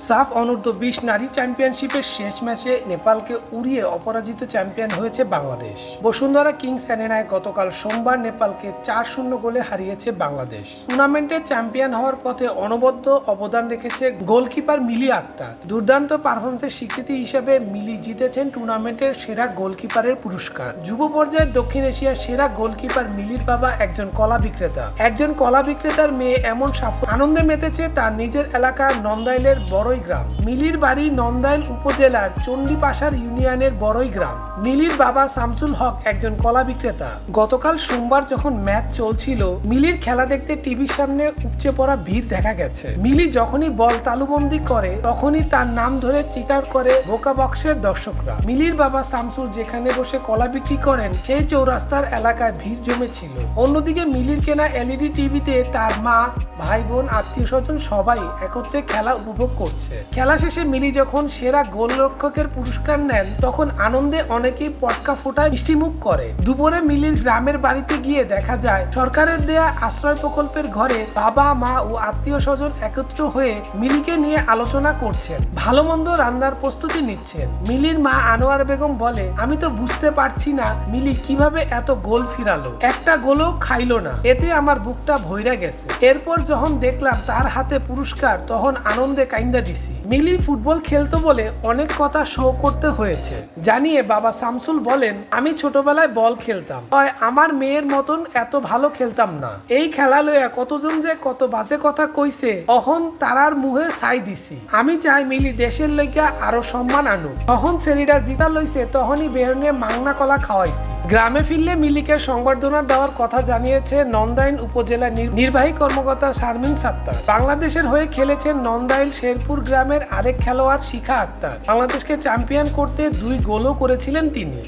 সাফ অনূর্ধ্ব বিশ নারী চ্যাম্পিয়নশিপের শেষ ম্যাচে নেপালকে উড়িয়ে অপরাজিত চ্যাম্পিয়ন হয়েছে বাংলাদেশ। বসুন্ধরা কিংস অ্যারেনায় গতকাল সোমবার নেপালকে চার শূন্য গোলে হারিয়েছে বাংলাদেশ। টুর্নামেন্টের চ্যাম্পিয়ন হওয়ার পথে অনবদ্য অবদান রেখেছে গোলকিপার মিলি আক্তার। দুর্দান্ত পারফরমেন্সের স্বীকৃতি হিসেবে মিলি জিতেছেন টুর্নামেন্টের সেরা গোলকিপারের পুরস্কার। যুব পর্যায়ে দক্ষিণ এশিয়ার সেরা গোলকিপার মিলির বাবা একজন কলা বিক্রেতা। একজন কলা বিক্রেতার মেয়ে এমন সাফল্য আনন্দে মেতেছে তার নিজের এলাকা নন্দাইলের বড়ই গ্রাম। মিলির বাড়ি নন্দাইল উপজেলার চণ্ডীপাশার ইউনিয়নের বড়ই গ্রাম। মিলির বাবা শামসুল হক একজন কলা বিক্রেতা। গতকাল সোমবার যখন ম্যাচ চলছিল, মিলির খেলা দেখতে টিভির সামনে উপচে পড়া ভিড় দেখা গেছে। মিলি যখনই বল তালুবন্দি করে, তখনই তার নাম ধরে চিৎকার করে বোকা বক্সের দর্শকরা। মিলির বাবা শামসুল যেখানে বসে কলা বিক্রি করেন, সেই চৌরাস্তার এলাকায় ভিড় জমেছিল। অন্যদিকে মিলির কেনা এলইডি টিভিতে তার মা, ভাই বোন আত্মীয় স্বজন সবাই একত্রে খেলা উপভোগ করছে খেলা শেষে মিলি যখন সেরা গোলরক্ষকের পুরস্কার নেন, তখন আনন্দে অনেকেই পটকা ফোটায় মিষ্টিমুখ করে। দুপুরে মিলির গ্রামের বাড়িতে গিয়ে দেখা যায়, সরকারের দেয়া আশ্রয় প্রকল্পের ঘরে বাবা, মা ও আত্মীয় স্বজন একত্র হয়ে মিলিকে নিয়ে আলোচনা করছেন। ভালো মন্দ রান্নার প্রস্তুতি নিচ্ছেন। মিলির মা আনোয়ার বেগম বলে, আমি তো বুঝতে পারছি না মিলি কীভাবে এত গোল ফিরালো। একটা গোলও খাইলো না। এতে আমার বুকটা ভইরা গেছে। এরপর যখন দেখলাম তার হাতে পুরস্কার, তখন আনন্দে কাইন্দা দিছি। মিলি ফুটবল খেলতো বলে অনেক কথা শো করতে হয়েছে। জানিয়ে বাবা শামসুল বলেন, আমি ছোটবেলায় বল খেলতাম। হয় আমার মেয়ের মতন এত ভালো খেলতাম না। এই খেলা লইয়া কতজন যে কত বাজে কথা কইছে, অহন তারার মুহে ছাই দিছি। আমি চাই মিলি দেশের লইগা আরও সম্মান আনুক। তখন ছেলেটা জিতা লইছে, তখনই বেরনে মাংনা কলা খাওয়াইছি। গ্রামে ফিরলে মিলিকে সংবর্ধনা দেওয়ার কথা জানিয়েছে নন্দাইন উপজেলা নির্বাহী কর্মকর্তা শারমিন সাত্তার। বাংলাদেশের হয়ে খেলেছেন নন্দাইল, শেরপুর গ্রামের আরেক খেলোয়াড় শিখা আক্তার বাংলাদেশকে চ্যাম্পিয়ন করতে দুই গোলও করেছিলেন তিনি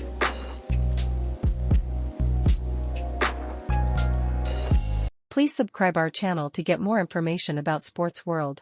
Please subscribe our channel to get more information about Sports World.